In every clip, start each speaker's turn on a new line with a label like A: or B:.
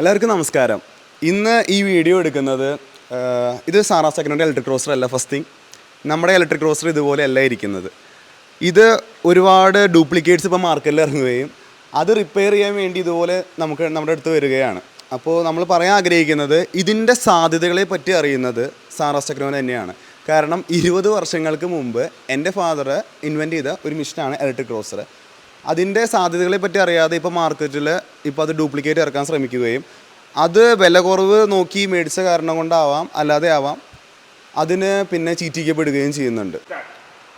A: എല്ലാവർക്കും നമസ്കാരം. ഇന്ന് ഈ വീഡിയോ എടുക്കുന്നത് ഇത് സാറാ സെക്കൻഡറി ഇലക്ട്രിക് റോസ്റ്റർ അല്ല ഫസ്റ്റ് തിങ് നമ്മുടെ ഇലക്ട്രിക് റോസ്റ്റർ ഇതുപോലെ അല്ല ഇരിക്കുന്നത്. ഇത് ഒരുപാട് ഡ്യൂപ്ലിക്കേറ്റ്സ് ഇപ്പോൾ മാർക്കറ്റിൽ ഇറങ്ങുകയും അത് റിപ്പയർ ചെയ്യാൻ വേണ്ടി ഇതുപോലെ നമുക്ക് നമ്മുടെ അടുത്ത് വരികയാണ്. അപ്പോൾ നമ്മൾ പറയാൻ ആഗ്രഹിക്കുന്നത് ഇതിന്റെ സാധ്യതകളെ പറ്റി അറിയുന്നത് സാറാ ടെക്നോൻ തന്നെയാണ്. കാരണം ഇരുപത് വർഷങ്ങൾക്ക് മുമ്പ് എന്റെ ഫാദർ ഇൻവെന്റ് ചെയ്ത ഒരു മിഷനാണ് ഇലക്ട്രിക് റോസ്റ്റർ അതിന്റെ സാധ്യതകളെ പറ്റി അറിയാതെ ഇപ്പോൾ മാർക്കറ്റിൽ ഇപ്പോൾ അത് ഡ്യൂപ്ലിക്കേറ്റ് ഇറക്കാൻ ശ്രമിക്കുകയും അത് വില കുറവ് നോക്കി മേടിച്ച കാരണം കൊണ്ടാവാം അല്ലാതെ ആവാം. അതിന് പിന്നെ ചീറ്റിക്കപ്പെടുകയും ചെയ്യുന്നുണ്ട്.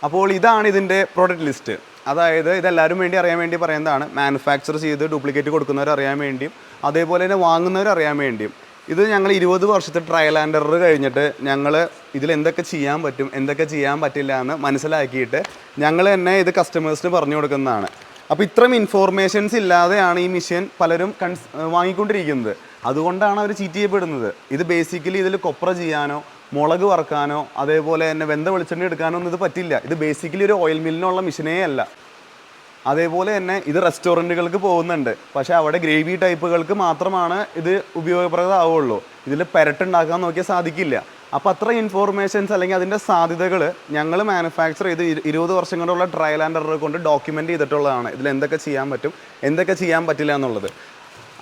A: അപ്പോൾ ഇതാണ് ഇതിന്റെ പ്രോഡക്റ്റ് ലിസ്റ്റ് അതായത് ഇതെല്ലാവരും വേണ്ടി അറിയാൻ വേണ്ടി പറയുന്നതാണ്. മാനുഫാക്ചർ ചെയ്ത് ഡ്യൂപ്ലിക്കേറ്റ് കൊടുക്കുന്നവർ അറിയാൻ വേണ്ടിയും അതേപോലെ തന്നെ വാങ്ങുന്നവർ അറിയാൻ വേണ്ടിയും. ഇത് ഞങ്ങൾ ഇരുപത് വർഷത്തെ ട്രയൽ ആൻഡ് എറർ കഴിഞ്ഞിട്ട് ഞങ്ങൾ ഇതിൽ എന്തൊക്കെ ചെയ്യാൻ പറ്റും എന്തൊക്കെ ചെയ്യാൻ പറ്റില്ല എന്ന് മനസ്സിലാക്കിയിട്ട് ഞങ്ങൾ തന്നെ ഇത് കസ്റ്റമേഴ്സിന് പറഞ്ഞു കൊടുക്കുന്നതാണ്. അപ്പോൾ ഇത്രയും ഇൻഫോർമേഷൻസ് ഇല്ലാതെയാണ് ഈ മിഷൻ പലരും കൺസ് വാങ്ങിക്കൊണ്ടിരിക്കുന്നത്. അതുകൊണ്ടാണ് അവർ ചീറ്റ് ചെയ്യപ്പെടുന്നത്. ഇത് ബേസിക്കലി ഇതിൽ കൊപ്ര ചെയ്യാനോ മുളക് വറക്കാനോ അതേപോലെ തന്നെ വെന്ത വെളിച്ചെണ്ണ എടുക്കാനോ ഒന്നും ഇത് പറ്റില്ല. ഇത് ബേസിക്കലി ഒരു ഓയിൽ മില്ലിനുള്ള മിഷനേ അല്ല. അതേപോലെ തന്നെ ഇത് റെസ്റ്റോറന്റുകൾക്ക് പോകുന്നുണ്ട്. പക്ഷേ അവിടെ ഗ്രേവി ടൈപ്പുകൾക്ക് മാത്രമാണ് ഇത് ഉപയോഗപ്രദമാവുള്ളൂ. ഇതിൽ പെരട്ടുണ്ടാക്കാൻ നോക്കിയാൽ സാധിക്കില്ല. അപ്പോൾ അത്ര ഇൻഫോർമേഷൻസ് അല്ലെങ്കിൽ അതിന്റെ സാധ്യതകൾ ഞങ്ങൾ മാനുഫാക്ചർ ചെയ്ത് ഇരു- ഇരുപത് വർഷം കൊണ്ടുള്ള ട്രയൽ ആൻഡ് എറർ കൊണ്ട് ഡോക്യുമെന്റ് ചെയ്തിട്ടുള്ളതാണ്. ഇതിൽ എന്തൊക്കെ ചെയ്യാൻ പറ്റും എന്തൊക്കെ ചെയ്യാൻ പറ്റില്ല എന്നുള്ളത്.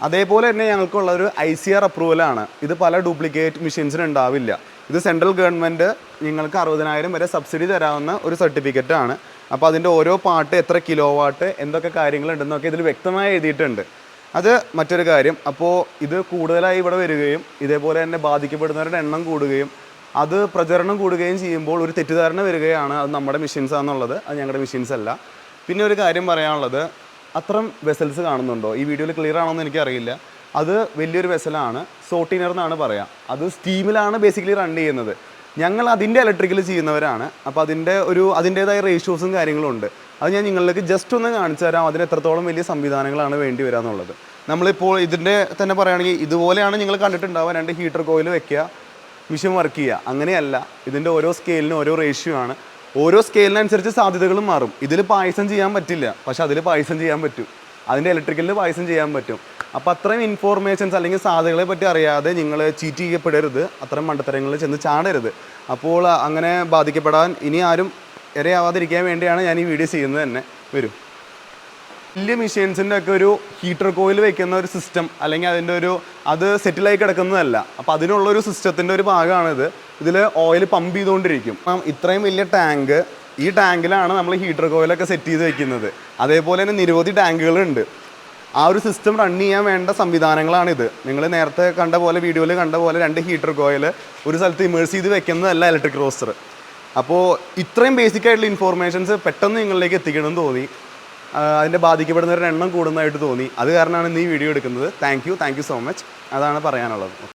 A: അതേപോലെ തന്നെ ഞങ്ങൾക്കുള്ള ഒരു ഐ സി ആർ അപ്രൂവലാണ് ഇത് പല ഡ്യൂപ്ലിക്കേറ്റ് മെഷീൻസിന് ഉണ്ടാവില്ല. ഇത് സെൻട്രൽ ഗവൺമെന്റ് നിങ്ങൾക്ക് അറുപതിനായിരം വരെ സബ്സിഡി തരാവുന്ന ഒരു സർട്ടിഫിക്കറ്റ് ആണ്. അപ്പോൾ അതിന്റെ ഓരോ പാട്ട് എത്ര കിലോ വാട്ട് എന്തൊക്കെ കാര്യങ്ങളുണ്ടെന്നൊക്കെ ഇതിൽ വ്യക്തമായി എഴുതിയിട്ടുണ്ട്. അത് മറ്റൊരു കാര്യം. അപ്പോൾ ഇത് കൂടുതലായി ഇവിടെ വരികയും ഇതേപോലെ തന്നെ ബാധിക്കപ്പെടുന്നവരുടെ എണ്ണം കൂടുകയും അത് പ്രചരണം കൂടുകയും ചെയ്യുമ്പോൾ ഒരു തെറ്റിദ്ധാരണ വരികയാണ്. അത് നമ്മുടെ മെഷീൻസ് ആണെന്നുള്ളത്. അത് ഞങ്ങളുടെ മെഷീൻസ് അല്ല. പിന്നെ ഒരു കാര്യം പറയാനുള്ളത്. അത്രയും വെസൽസ് കാണുന്നുണ്ടോ? ഈ വീഡിയോയിൽ ക്ലിയർ ആണോന്ന് എനിക്കറിയില്ല. അത് വലിയൊരു വെസലാണ് സോട്ടിനർ എന്നാണ് പറയാം. അത് സ്റ്റീമിലാണ് ബേസിക്കലി റൺ ചെയ്യുന്നത്. ഞങ്ങൾ അതിന്റെ ഇലക്ട്രിക്കൽ ചെയ്യുന്നവരാണ്. അപ്പോൾ അതിന്റെ ഒരു അതിന്റേതായ റേഷ്യോസും കാര്യങ്ങളും ഉണ്ട്. അത് ഞാൻ നിങ്ങളിലേക്ക് ജസ്റ്റ് ഒന്ന് കാണിച്ചു തരാം. അതിന് എത്രത്തോളം വലിയ സംവിധാനങ്ങളാണ് വേണ്ടി വരിക എന്നുള്ളത് നമ്മളിപ്പോൾ ഇതിന്റെ തന്നെ പറയുകയാണെങ്കിൽ ഇതുപോലെയാണ് നിങ്ങൾ കണ്ടിട്ടുണ്ടാവുക. രണ്ട് ഹീറ്റർ കോയിൽ വെക്കുക മിഷൻ വർക്ക് ചെയ്യുക. അങ്ങനെയല്ല. ഇതിന്റെ ഓരോ സ്കെയിലിനും ഓരോ റേഷ്യോ ആണ്. ഓരോ സ്കെയിലിനനുസരിച്ച് സാധ്യതകളും മാറും. ഇതിൽ പായസം ചെയ്യാൻ പറ്റില്ല. പക്ഷെ അതിൽ പായസം ചെയ്യാൻ പറ്റും. അതിന്റെ ഇലക്ട്രിക്കലിൽ പായസം ചെയ്യാൻ പറ്റും. അപ്പോൾ അത്രയും ഇൻഫോർമേഷൻസ് അല്ലെങ്കിൽ സാധ്യതകളെ പറ്റി അറിയാതെ നിങ്ങൾ ചീറ്റ് ചെയ്യപ്പെടരുത്. അത്തരം മണ്ടത്തരങ്ങളിൽ ചെന്ന് ചാടരുത്. അപ്പോൾ അങ്ങനെ ബാധിക്കപ്പെടാൻ ഇനി ആരും ഇരയാവാതിരിക്കാൻ വേണ്ടിയാണ് ഞാൻ ഈ വീഡിയോ ചെയ്യുന്നത് തന്നെ. വരും. വലിയ മെഷീൻസിന്റെ ഒക്കെ ഒരു ഹീറ്റർ കോയിൽ വെക്കുന്ന ഒരു സിസ്റ്റം അല്ലെങ്കിൽ അതിന്റെ ഒരു അത് സെറ്റിലായി കിടക്കുന്നതല്ല. അപ്പോൾ അതിനുള്ള ഒരു സിസ്റ്റത്തിന്റെ ഒരു ഭാഗമാണിത്. ഇതിൽ ഓയിൽ പമ്പ് ചെയ്തുകൊണ്ടിരിക്കും. അപ്പം ഇത്രയും വലിയ ടാങ്ക് ഈ ടാങ്കിലാണ് നമ്മൾ ഹീറ്റർ കോയിലൊക്കെ സെറ്റ് ചെയ്ത് വെക്കുന്നത്. അതേപോലെ തന്നെ നിരവധി ടാങ്കുകളുണ്ട് ആ ഒരു സിസ്റ്റം റൺ ചെയ്യാൻ വേണ്ട സംവിധാനങ്ങളാണിത്. നിങ്ങൾ നേരത്തെ കണ്ട പോലെ വീഡിയോയിൽ കണ്ട പോലെ രണ്ട് ഹീറ്റർ കോയിൽ ഒരു സ്ഥലത്ത് ഇമേഴ്സ് ചെയ്ത് വെക്കുന്നതല്ല ഇലക്ട്രിക് റോസ്റ്റർ അപ്പോൾ ഇത്രയും ബേസിക് ആയിട്ടുള്ള ഇൻഫോർമേഷൻസ് പെട്ടെന്ന് നിങ്ങളിലേക്ക് എത്തിക്കണമെന്ന് തോന്നി. അതിന്റെ ബാധിക്കപ്പെടുന്നവരുടെ എണ്ണം കൂടുന്നതായിട്ട് തോന്നി. അത് കാരണമാണ് നീ വീഡിയോ എടുക്കുന്നത്. Thank you thank you so much അതാണ് പറയാനുള്ളത്.